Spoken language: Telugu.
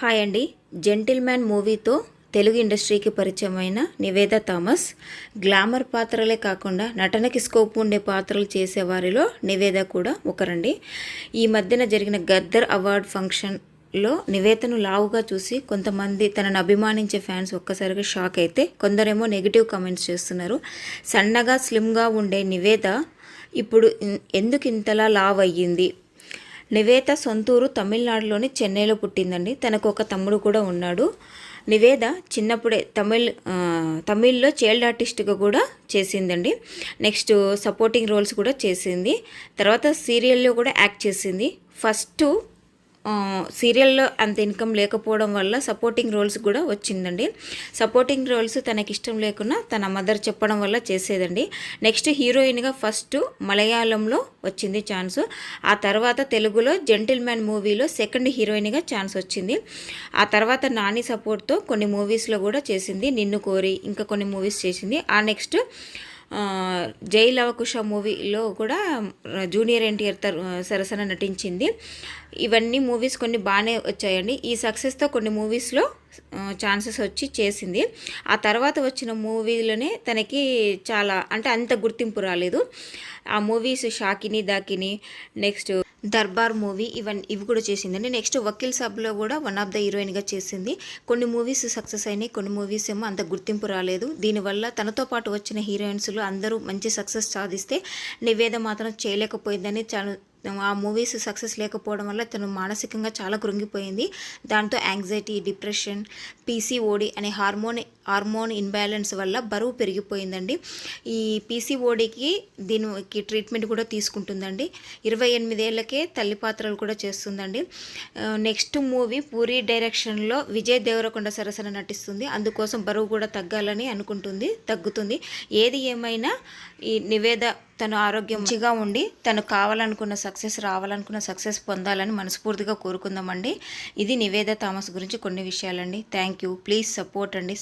హాయ్ అండి. జెంటిల్మ్యాన్ మూవీతో తెలుగు ఇండస్ట్రీకి పరిచయమైన నివేద థామస్ గ్లామర్ పాత్రలే కాకుండా నటనకి స్కోప్ ఉండే పాత్రలు చేసేవారిలో నివేద కూడా ఒకరండి. ఈ మధ్యన జరిగిన గద్దర్ అవార్డ్ ఫంక్షన్లో నివేదను లావుగా చూసి కొంతమంది తనను అభిమానించే ఫ్యాన్స్ ఒక్కసారిగా షాక్ అయితే కొందరేమో నెగిటివ్ కామెంట్స్ చేస్తున్నారు. సన్నగా స్లిమ్గా ఉండే నివేద ఇప్పుడు ఎందుకు ఇంతలా లావ్ అయ్యింది నివేద సొంతూరు తమిళనాడులోని చెన్నైలో పుట్టిందండి. తనకు ఒక తమ్ముడు కూడా ఉన్నాడు. నివేద చిన్నప్పుడే తమిళ్ తమిళ్ళో చైల్డ్ ఆర్టిస్ట్గా కూడా చేసిందండి. నెక్స్ట్ సపోర్టింగ్ రోల్స్ కూడా చేసింది. తర్వాత సీరియల్లో కూడా యాక్ట్ చేసింది. ఫస్ట్ సీరియల్లో అంత ఇన్కమ్ లేకపోవడం వల్ల సపోర్టింగ్ రోల్స్ కూడా వచ్చిందండి. సపోర్టింగ్ రోల్స్ తనకి ఇష్టం లేకున్నా తన మదర్ చెప్పడం వల్ల చేసేదండి. నెక్స్ట్ హీరోయిన్గా ఫస్ట్ మలయాళంలో వచ్చింది ఛాన్స్. ఆ తర్వాత తెలుగులో జెంటిల్మ్యాన్ మూవీలో సెకండ్ హీరోయిన్గా ఛాన్స్ వచ్చింది. ఆ తర్వాత నాని సపోర్ట్తో కొన్ని మూవీస్లో కూడా చేసింది నిన్ను కోరి ఇంకా కొన్ని మూవీస్ చేసింది. ఆ నెక్స్ట్ జై లవకుశ మూవీలో కూడా జూనియర్ ఎన్టీఆర్ తర్ సరసన నటించింది. ఇవన్నీ మూవీస్ కొన్ని బాగానే వచ్చాయండి. ఈ సక్సెస్తో కొన్ని మూవీస్లో ఛాన్సెస్ వచ్చి చేసింది. ఆ తర్వాత వచ్చిన మూవీలోనే తనకి చాలా అంటే అంత గుర్తింపు రాలేదు. ఆ movies Shakini Dakini next Darbar movie ఇవన్నీ ఇవి కూడా చేసిందండి. నెక్స్ట్ వకీల్ సబ్లో కూడా వన్ ఆఫ్ ద హీరోయిన్గా చేసింది. కొన్ని మూవీస్ సక్సెస్ అయినాయి కొన్ని మూవీస్ ఏమో అంత గుర్తింపు రాలేదు. దీనివల్ల తనతో పాటు వచ్చిన హీరోయిన్స్లో అందరూ మంచి సక్సెస్ సాధిస్తే నివేద మాత్రం చేయలేకపోయిందని చాలా ఆ మూవీస్ సక్సెస్ లేకపోవడం వల్ల తను మానసికంగా చాలా కృంగిపోయింది. దాంతో యాంగ్జైటీ డిప్రెషన్ పీసీఓడి అనే హార్మోన్ హార్మోన్ ఇన్బ్యాలెన్స్ వల్ల బరువు పెరిగిపోయిందండి. ఈ పీసీఓడికి దీనికి ట్రీట్మెంట్ కూడా తీసుకుంటుందండి. ఇరవై ఎనిమిదేళ్ళకే తల్లి పాత్రలు కూడా చేస్తుందండి. నెక్స్ట్ మూవీ పూరి డైరెక్షన్లో విజయ్ దేవరకొండ సరసన నటిస్తుంది. అందుకోసం బరువు కూడా తగ్గాలని అనుకుంటుంది తగ్గుతుంది. ఏది ఏమైనా ఈ నివేద తను ఆరోగ్యం మంచిగా ఉండి తను కావాలనుకున్న సక్సెస్ రావాలనుకున్న సక్సెస్ పొందాలని మనస్ఫూర్తిగా కోరుకుందామండి. ఇది నివేద థామస్ గురించి కొన్ని విషయాలండి. థ్యాంక్ యూ ప్లీజ్ సపోర్ట్ అండి.